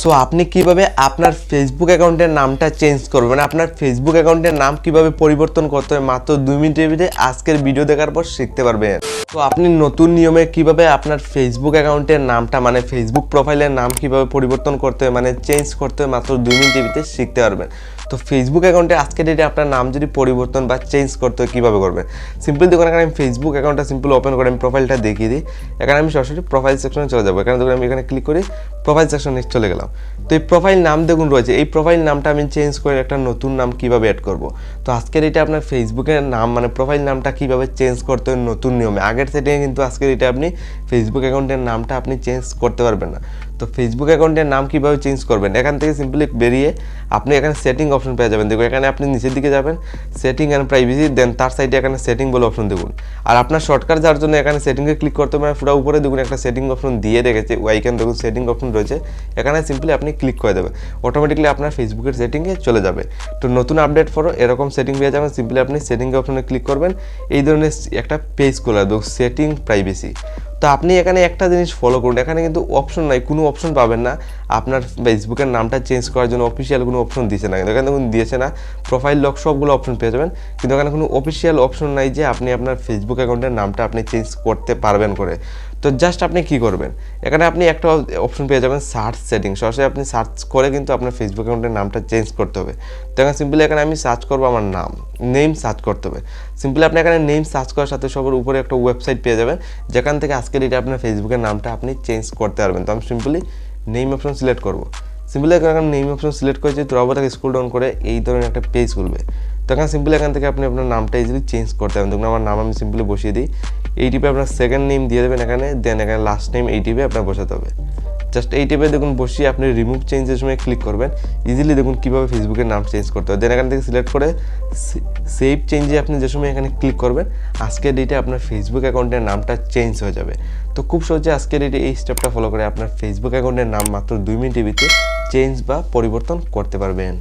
So আপনি কীভাবে আপনার ফেসবুক অ্যাকাউন্টের নামটা চেঞ্জ করবেন? আপনার ফেসবুক অ্যাকাউন্টের নাম কীভাবে পরিবর্তন করতে হয় মাত্র দুই মিনিটের ভিতরে আজকের ভিডিও দেখার পর শিখতে পারবেন। তো আপনি নতুন নিয়মে কীভাবে আপনার ফেসবুক অ্যাকাউন্টের নামটা মানে ফেসবুক প্রোফাইলের নাম কীভাবে পরিবর্তন করতে হয় মানে চেঞ্জ করতে হয় মাত্র দুই মিনিটের ভিতরে শিখতে পারবেন। তো ফেসবুক অ্যাকাউন্টে আজকে ডেটে আপনার নাম যদি পরিবর্তন বা চেঞ্জ করতে হয়, কীভাবে করবেন? সিম্পল দেখুন এখানে আমি ফেসবুক অ্যাকাউন্টটা সিম্পল ওপেন করে আমি প্রোফাইলটা দেখিয়ে দিই। এখানে আমি সরাসরি প্রোফাইল সেকশনে চলে যাব। এখানে দেখুন আমি এখানে ক্লিক করি। প্রোফাইল সেকশনে চলে গেলাম। তো এই প্রোফাইল নাম দেখুন রয়েছে। এই প্রোফাইল নামটা আমি চেঞ্জ করে একটা নতুন নাম কীভাবে অ্যাড করব? তো আজকের এটা আপনার ফেসবুকের নাম মানে প্রোফাইল নামটা কীভাবে চেঞ্জ করতে হয় নতুন নিয়মে? আগের সেটিংয়ে কিন্তু আজকের এটা আপনি ফেসবুক অ্যাকাউন্টের নামটা আপনি চেঞ্জ করতে পারবেন না। তো ফেসবুক অ্যাকাউন্টের নাম কীভাবে চেঞ্জ করবেন? এখান থেকে সিম্পলি বেরিয়ে আপনি এখানে সেটিং অপশন পেয়ে যাবেন। দেখুন, এখানে আপনি নিচের দিকে যাবেন সেটিং অ্যান্ড প্রাইভেসি দেন তার সাইডে এখানে সেটিং বলে অপশন দেখুন। আর আপনার শর্টকাট যাওয়ার জন্য এখানে সেটিংয়ে ক্লিক করতে হবে পুরো উপরে দেখুন একটা সেটিং অপশন দিয়ে রেখেছে। ওয়াইখান দেখুন সেটিং অপশন রয়েছে। এখানে সিম্পলি আপনি ক্লিক করে দেবে। অটোমেটিকলি আপনার ফেসবুকের সেটিংয়ে চলে যাবে। তো নতুন আপডেট ফরো এরকম সেটিং পেয়ে যাবেন। সিম্পলি আপনি সেটিং অপশনে ক্লিক করবেন। এই ধরনের একটা পেজ খোলা দেবো সেটিং প্রাইভেসি তো আপনি এখানে একটা জিনিস ফলো করুন। এখানে কিন্তু অপশন নাই, কোনো অপশন পাবেন না। আপনার ফেসবুকের নামটা চেঞ্জ করার জন্য অফিসিয়াল কোনো অপশন দিয়েছে না। এখানে দিয়েছে না। প্রোফাইল লক সবগুলো অপশন পেয়ে যাবেন। কিন্তু এখানে কোনো অফিসিয়াল অপশন নাই যে আপনি আপনার ফেসবুক অ্যাকাউন্টের নামটা আপনি চেঞ্জ করতে পারবেন করে। তো জাস্ট আপনি কি করবেন? এখানে আপনি একটা অপশন পেয়ে যাবেন সার্চ সেটিং সরাসরি আপনি সার্চ করে কিন্তু আপনার ফেসবুক অ্যাকাউন্টের নামটা চেঞ্জ করতে হবে। তো এখানে সিম্পলি এখানে আমি সার্চ করব আমার নাম নেম সার্চ করতে হবে। সিম্পলি আপনি এখানে নেম সার্চ করার সাথে সবার উপরে একটা ওয়েবসাইট পেয়ে যাবেন। যেখান থেকে আজকের এটা আপনার ফেসবুকের নামটা আপনি চেঞ্জ করতে পারবেন। তো আমি সিম্পলি নেম অপশন সিলেক্ট করব। সিম্পলি এখানে নেম অপশন সিলেক্ট করেছি তো তাকে স্কুল ডাউন করে এই ধরনের একটা পেজ খুলবে। তো এখানে সিম্পলি এখান থেকে আপনি আপনার নামটা ইজিলি চেঞ্জ করতে পারেন। দেখুন আমার নাম আমি সিম্পলি বসিয়ে দিই। এই টিপে আপনার সেকেন্ড নেম দিয়ে দেবেন এখানে দেন এখানে লাস্ট নেম এই টিপে আপনার বসাতে হবে। জাস্ট এই টাইপে দেখুন বসিয়ে আপনি রিমুভ চেঞ্জের সময় ক্লিক করবেন। ইজিলি দেখুন কীভাবে ফেসবুকের নাম চেঞ্জ করতে হবে দেন এখান থেকে সিলেক্ট করে সেভ চেঞ্জে আপনি যে সময় এখানে ক্লিক করবেন, আজকের ডেটে আপনার ফেসবুক অ্যাকাউন্টের নামটা চেঞ্জ হয়ে যাবে। তো খুব সহজে আজকের ডেটে এই স্টেপটা ফলো করে আপনার ফেসবুক অ্যাকাউন্টের নাম মাত্র দুই মিনিটের ভিতরে চেঞ্জ বা পরিবর্তন করতে পারবেন।